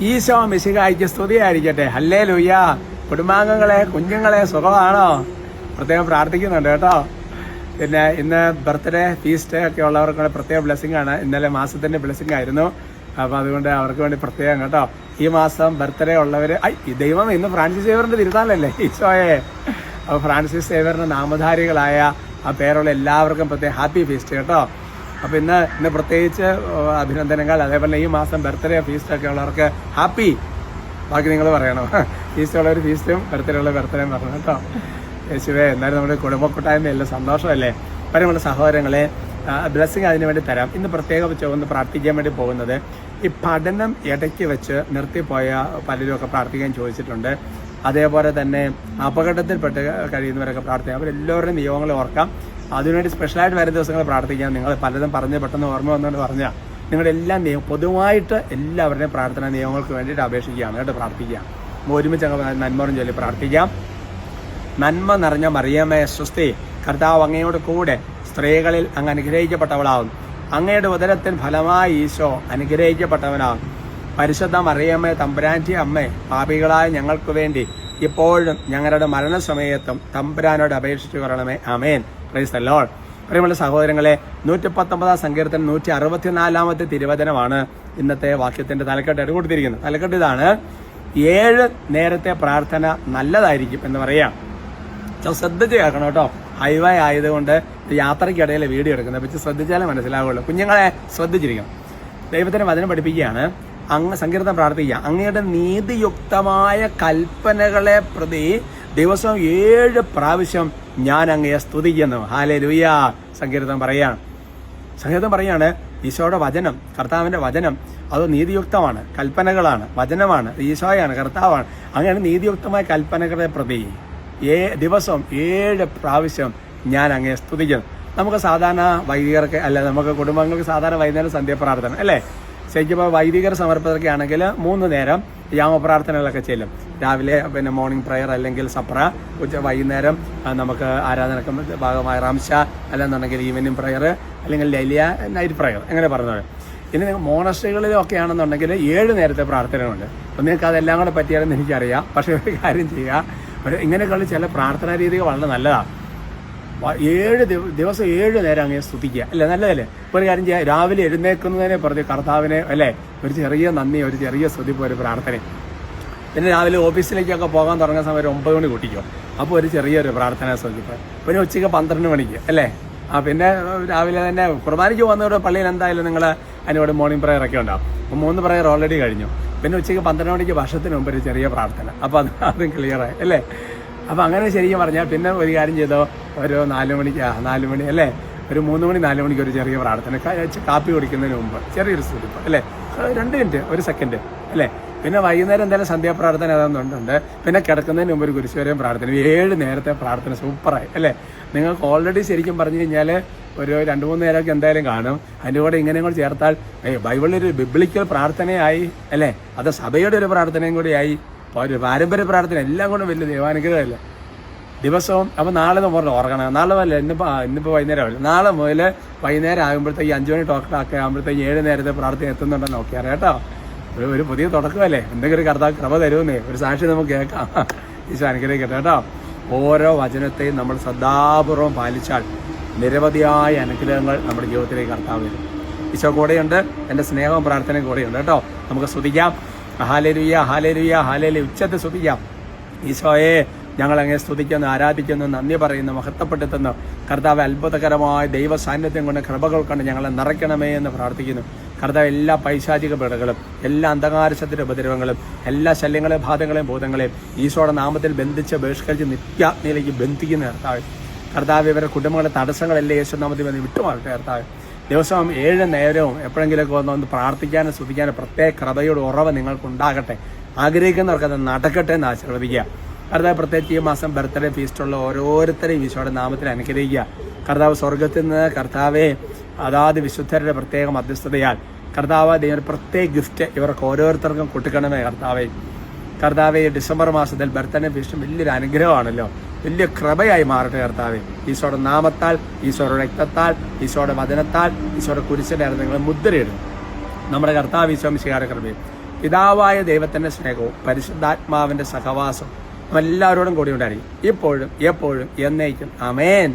ഈശോ മിശികായിക്ക് സ്തുതിയായിരിക്കട്ടെ. ഹല്ലേ ലുയ്യ കുടുംബാംഗങ്ങളെ കുഞ്ഞുങ്ങളെ സുഖമാണോ? പ്രത്യേകം പ്രാർത്ഥിക്കുന്നുണ്ട് കേട്ടോ. പിന്നെ ഇന്ന് ബർത്ത്ഡേ ഫീസ്റ്റ് ഒക്കെ ഉള്ളവർക്ക് പ്രത്യേക ബ്ലെസ്സിംഗ് ആണ്. ഇന്നലെ മാസത്തിന്റെ ബ്ലെസ്സിംഗ് ആയിരുന്നു. അപ്പൊ അതുകൊണ്ട് അവർക്ക് വേണ്ടി പ്രത്യേകം കേട്ടോ. ഈ മാസം ബർത്ത്ഡേ ഉള്ളവര് ഐ ദൈവം ഇന്ന് ഫ്രാൻസിസ് സേവറിന്റെ തിരുനാളല്ലേ? ഈശോയെ. അപ്പൊ ഫ്രാൻസിസ് സേവറിന്റെ നാമധാരികളായ ആ പേരുള്ള എല്ലാവർക്കും പ്രത്യേക ഹാപ്പി ഫീസ്റ്റ് കേട്ടോ. അപ്പൊ ഇന്ന് ഇന്ന് പ്രത്യേകിച്ച് അഭിനന്ദനങ്ങൾ. അതേപോലെ ഈ മാസം ബർത്ത്ഡേ ഫീസ്റ്റ് ഒക്കെ ഉള്ളവർക്ക് ഹാപ്പി ബാക്കി നിങ്ങൾ പറയണം? ഫീസ്റ്റ് ഉള്ളവർ ഫീസ്റ്റും ബർത്ത്ഡേ ഉള്ള ബർത്ത്ഡേയും പറഞ്ഞു കേട്ടോ. യേശുവേ എന്നാലും നമ്മുടെ കുടുംബ കൂട്ടായ്മ എല്ലാം സന്തോഷമല്ലേ? അപ്പം നമ്മുടെ സഹോദരങ്ങളെ ബ്ലെസ്സിങ് അതിന് വേണ്ടി തരാം. ഇന്ന് പ്രത്യേകം ഒന്ന് പ്രാർത്ഥിക്കാൻ വേണ്ടി പോകുന്നത് ഈ പഠനം ഇടയ്ക്ക് വെച്ച് നിർത്തിപ്പോയ പലരും ഒക്കെ പ്രാർത്ഥിക്കാൻ ചോദിച്ചിട്ടുണ്ട്. അതേപോലെ തന്നെ അപകടത്തിൽപ്പെട്ട് കഴിയുന്നവരൊക്കെ പ്രാർത്ഥിക്കാം. അവരെല്ലാവരുടെയും നിയോഗങ്ങളെ ഓർക്കാം. അതിനുവേണ്ടി സ്പെഷ്യലായിട്ട് വരുന്ന ദിവസങ്ങൾ പ്രാർത്ഥിക്കാം. നിങ്ങൾ പലതും പറഞ്ഞ് പെട്ടെന്ന് ഓർമ്മ വന്നുകൊണ്ട് പറഞ്ഞാൽ നിങ്ങളുടെ എല്ലാ നിയമം പൊതുവായിട്ട് എല്ലാവരുടെയും പ്രാർത്ഥനാ നിയമങ്ങൾക്ക് വേണ്ടിയിട്ട് അപേക്ഷിക്കുകയാണ്. കേട്ടോ പ്രാർത്ഥിക്കാം ഒരുമിച്ച് അങ്ങ് നന്മറും ചൊല്ലി പ്രാർത്ഥിക്കാം. നന്മ നിറഞ്ഞ മറിയമ്മയ സ്വസ്തി. കർത്താവ് അങ്ങയോട് കൂടെ സ്ത്രീകളിൽ അങ്ങ് അനുഗ്രഹിക്കപ്പെട്ടവളാവും അങ്ങയുടെ ഉദരത്തിൽ ഫലമായി ഈശോ അനുഗ്രഹിക്കപ്പെട്ടവനാവും പരിശുദ്ധ മറിയമ്മേ തമ്പുരാന്റെ അമ്മേ പാപികളായ ഞങ്ങൾക്ക് വേണ്ടി ഇപ്പോഴും ഞങ്ങളുടെ മരണസമയത്തും തമ്പുരാനോട് അപേക്ഷിച്ചു കൊള്ളണമേ. അമേൻ പ്രൈസ് ലോൾ പ്രിയമുള്ള സഹോദരങ്ങളെ നൂറ്റി പത്തൊമ്പതാം സങ്കീർത്തനം നൂറ്റി അറുപത്തിനാലാമത്തെ തിരുവചനമാണ് ഇന്നത്തെ വാക്യത്തിന്റെ തലക്കെട്ടായിട്ട് കൊടുത്തിരിക്കുന്നത് തലക്കെട്ട് ഇതാണ് ഏഴ് നേരത്തെ പ്രാർത്ഥന നല്ലതായിരിക്കും എന്ന് പറയാം. ശ്രദ്ധിച്ച് കേൾക്കണം കേട്ടോ. ഹൈവേ ആയതുകൊണ്ട് യാത്രയ്ക്കിടയിൽ വീഡിയോ എടുക്കുന്നത്. വെച്ച് ശ്രദ്ധിച്ചാലേ മനസ്സിലാവുള്ളൂ. കുഞ്ഞുങ്ങളെ ശ്രദ്ധിച്ചിരിക്കണം. ദൈവത്തിന് വചനം പഠിപ്പിക്കുകയാണ് അങ്ങ് സങ്കീർത്തനം പ്രാർത്ഥിക്കുക അങ്ങയുടെ നീതിയുക്തമായ കൽപ്പനകളെ പ്രതി ദിവസം ഏഴ് പ്രാവശ്യം ഞാൻ അങ്ങയെ സ്തുതിക്കുന്നു. ഹാലേ ലൂയ സങ്കീർത്തനം പറയാണ്. സങ്കീർത്തം പറയാണ് ഈശോയുടെ വചനം കർത്താവിന്റെ വചനം അത് നീതിയുക്തമാണ് കൽപ്പനകളാണ് വചനമാണ് ഈശോയാണ് കർത്താവാണ്. അങ്ങനെ നീതിയുക്തമായ കൽപ്പനകളെ പ്രതി ഏ ദിവസം ഏഴ് പ്രാവശ്യം ഞാൻ അങ്ങയെ സ്തുതിക്കുന്നു. നമുക്ക് സാധാരണ വൈദികർക്ക് അല്ല നമുക്ക് കുടുംബങ്ങൾക്ക് സാധാരണ വൈകുന്നേരം സന്ധ്യാപ്രാർത്ഥന അല്ലേ? ശരിക്കും ഇപ്പോൾ വൈദികർ സമർപ്പിതൊക്കെ ആണെങ്കിൽ മൂന്ന് നേരം യാമപ്രാർത്ഥനകളൊക്കെ ചെല്ലും. രാവിലെ പിന്നെ മോർണിംഗ് പ്രയർ അല്ലെങ്കിൽ സപ്ര ഉച്ച വൈകുന്നേരം നമുക്ക് ആരാധനക്ക് ഭാഗമായ റാംശ അല്ലെന്നുണ്ടെങ്കിൽ ഈവനിങ് പ്രയർ അല്ലെങ്കിൽ ലലിയ നൈറ്റ് പ്രയർ അങ്ങനെ പറഞ്ഞത് ഇനി നിങ്ങൾ മോണസ്ട്രികളിലൊക്കെ ആണെന്നുണ്ടെങ്കിൽ ഏഴ് നേരത്തെ പ്രാർത്ഥനകളുണ്ട്. നിങ്ങൾക്ക് അതെല്ലാം കൂടെ പറ്റിയാലെന്ന് എനിക്കറിയാം. പക്ഷേ ഒരു കാര്യം ചെയ്യുക. ഇങ്ങനെയൊക്കെയുള്ള ചില പ്രാർത്ഥനാ രീതികൾ വളരെ നല്ലതാണ്. ഏഴ് ദിവസം ഏഴ് നേരം അങ്ങനെ സ്തുതിക്കുക. അല്ലേ? നല്ലതല്ലേ? ഒരു കാര്യം ചെയ്യാം. രാവിലെ എഴുന്നേൽക്കുന്നതിനെ പറഞ്ഞ് കർത്താവിനെ അല്ലേ? ഒരു ചെറിയ നന്ദി ഒരു ചെറിയ സ്തുതി ഒരു പ്രാർത്ഥന പിന്നെ രാവിലെ ഓഫീസിലേക്കൊക്കെ പോകാൻ തുടങ്ങുന്ന സമയം ഒമ്പത് മണി കൂട്ടിക്കോ. അപ്പോൾ ഒരു ചെറിയൊരു പ്രാർത്ഥന സ്തുതിപ്പ്. പിന്നെ ഉച്ചയ്ക്ക് പന്ത്രണ്ട് മണിക്ക് അല്ലേ? ആ പിന്നെ രാവിലെ തന്നെ കുർബാനയ്ക്ക് പോകുന്നവരുടെ പള്ളിയിൽ എന്തായാലും നിങ്ങൾ അതിനോട് മോർണിംഗ് പ്രെയർ ഒക്കെ ഉണ്ടാവും. അപ്പോൾ മൂന്ന് പ്രെയർ ഓൾറെഡി കഴിഞ്ഞു. പിന്നെ ഉച്ചയ്ക്ക് പന്ത്രണ്ട് മണിക്ക് വർഷത്തിന് മുമ്പ് ഒരു ചെറിയ പ്രാർത്ഥന. അപ്പോൾ അത് അതും ക്ലിയറായി അല്ലേ? അപ്പൊ അങ്ങനെ ശരിക്കും പറഞ്ഞാൽ പിന്നെ ഒരു കാര്യം ചെയ്തോ? ഒരു നാല് മണിക്ക് നാല് മണി അല്ലേ? ഒരു മൂന്ന് മണി നാല് മണിക്ക് ഒരു ചെറിയ പ്രാർത്ഥന. കാപ്പി കുടിക്കുന്നതിന് മുമ്പ് ചെറിയൊരു സ്തുതിപ്പ് അല്ലേ? രണ്ട് മിനിറ്റ് ഒരു സെക്കൻഡ് അല്ലേ? പിന്നെ വൈകുന്നേരം എന്തായാലും സന്ധ്യാപ്രാർത്ഥന അതെന്നുണ്ട് പിന്നെ കിടക്കുന്നതിന് മുമ്പ് ഒരു കുരിശുവരെയും പ്രാർത്ഥന ഏഴ് നേരത്തെ പ്രാർത്ഥന സൂപ്പറായി അല്ലേ? നിങ്ങൾക്ക് ഓൾറെഡി ശരിക്കും പറഞ്ഞു കഴിഞ്ഞാൽ ഒരു രണ്ട് മൂന്ന് നേരമൊക്കെ എന്തായാലും കാണും. അതിന്റെ കൂടെ ഇങ്ങനെയും കൂടെ ചേർത്താൽ ബൈബിളിൽ ഒരു ബിബ്ലിക്കൽ പ്രാർത്ഥനയായി അല്ലേ? അത് സഭയുടെ ഒരു പ്രാർത്ഥനയും കൂടിയായി. ഒരു പാരമ്പര്യ പ്രാർത്ഥന എല്ലാം കൊണ്ടും വലിയ ദൈവാനുഗ്രഹമല്ലേ. ദിവസവും അപ്പോൾ നാളെ നമ്മൾ ഓർക്കണം നാളെ അല്ല ഇന്നിപ്പോൾ ഇന്നിപ്പോൾ വൈകുന്നേരം ആവില്ല. നാളെ മുതൽ വൈകുന്നേരം ആകുമ്പോഴത്തേക്ക് അഞ്ചു മണി ടോക്കണൊക്കെ ആകുമ്പോഴത്തേക്ക് ഏഴ് നേരത്തെ പ്രാർത്ഥന എത്തുന്നുണ്ടെന്ന് നോക്കിയാൽ കേട്ടോ. ഒരു ഒരു പുതിയ തുടക്കമല്ലേ? എന്തെങ്കിലും ഒരു കർത്താവ് ക്രമ തരുമെന്നേ. ഒരു സാക്ഷി നമുക്ക് കേൾക്കാം. ഈശോ അനുഗ്രഹിക്കട്ടെ കേട്ടോ. ഓരോ വചനത്തെയും നമ്മൾ ശ്രദ്ധാപൂർവം പാലിച്ചാൽ നിരവധിയായ അനുഗ്രഹങ്ങൾ നമ്മുടെ ജീവിതത്തിലേക്ക് കർത്താവ് വരും ഈശോ കൂടെയുണ്ട്. എന്റെ സ്നേഹവും പ്രാർത്ഥനയും കൂടെയുണ്ട് കേട്ടോ. നമുക്ക് സ്തുതിക്കാം. ഹാലേലുയ്യ ഹാലരുയ ഹാലേലു ഉച്ചത്തെ സ്തുതിക്കാം. ഈശോയെ ഞങ്ങൾ അങ്ങനെ സ്തുതിക്കുന്നു ആരാധിക്കുന്നു നന്ദി പറയുന്നു മഹത്വപ്പെടുത്തുന്നു. കർത്താവ് അത്ഭുതകരമായ ദൈവ സാന്നിധ്യം കൊണ്ട് കൃപകൾ കൊണ്ട് ഞങ്ങളെ നിറയ്ക്കണമേ എന്ന് പ്രാർത്ഥിക്കുന്നു. കർത്താവ് എല്ലാ പൈശാചിക പിടകളും എല്ലാ അന്ധകാരശത്തിന്റെ ഉപദ്രവങ്ങളും എല്ലാ ശല്യങ്ങളെയും ബാധകളെയും ഭൂതങ്ങളെയും ഈശോയുടെ നാമത്തിൽ ബന്ധിച്ച് ബഹിഷ്കരിച്ച് നിത്യാഗ്നിയിലേക്ക് ബന്ധിക്കുന്ന കർത്താവ്. കർത്താവ് ഇവരുടെ കുടുംബങ്ങളുടെ തടസ്സങ്ങളെല്ലാം യേശുനാമത്തിൽ വന്ന് വിട്ടുമാറട്ടെ കർത്താവ്. ദിവസവും ഏഴ് നേരവും എപ്പോഴെങ്കിലുമൊക്കെ വന്ന് ഒന്ന് പ്രാർത്ഥിക്കാനും സ്തുതിക്കാനും പ്രത്യേക കൃപയുടെ ഉറവ് നിങ്ങൾക്കുണ്ടാകട്ടെ. ആഗ്രഹിക്കുന്നവർക്ക് അത് നടക്കട്ടെ എന്ന് ആശീർവദിക്കുക. കർത്താവ് പ്രത്യേകിച്ച് ഈ മാസം ബർത്ത്ഡേ ഫീസ്റ്റുള്ള ഓരോരുത്തരെയും ഈശോയുടെ നാമത്തിൽ അനുഗ്രഹിക്കുക. കർത്താവ് സ്വർഗത്തിൽ നിന്ന് കർത്താവെ അതാത് വിശുദ്ധരുടെ പ്രത്യേക മധ്യസ്ഥതയാൽ. കർത്താവ് ദൈവം പ്രത്യേക ഗിഫ്റ്റ് ഇവർക്ക് ഓരോരുത്തർക്കും കൊടുക്കണമേ കർത്താവെ. കർത്താവെ ഡിസംബർ മാസത്തിൽ ബർത്ത്ഡേ ഫീസ്റ്റ് വലിയൊരു അനുഗ്രഹമാണല്ലോ. വലിയ കൃപയായി മാറട്ടെ കർത്താവെ. ഈശോയുടെ നാമത്താൽ ഈശോയുടെ രക്തത്താൽ ഈശോയുടെ വചനത്താൽ ഈശോയുടെ കുരിശിന്റെ നിങ്ങൾ മുദ്രയിടും. നമ്മുടെ കർത്താവ് ഈശോ മിശികാര കൃപയും പിതാവായ ദൈവത്തിന്റെ സ്നേഹവും പരിശുദ്ധാത്മാവിന്റെ സഹവാസം എല്ലാവരോടും കൂടി ഉണ്ടായിരിക്കും ഇപ്പോഴും എപ്പോഴും എന്നേക്കും. അമേൻ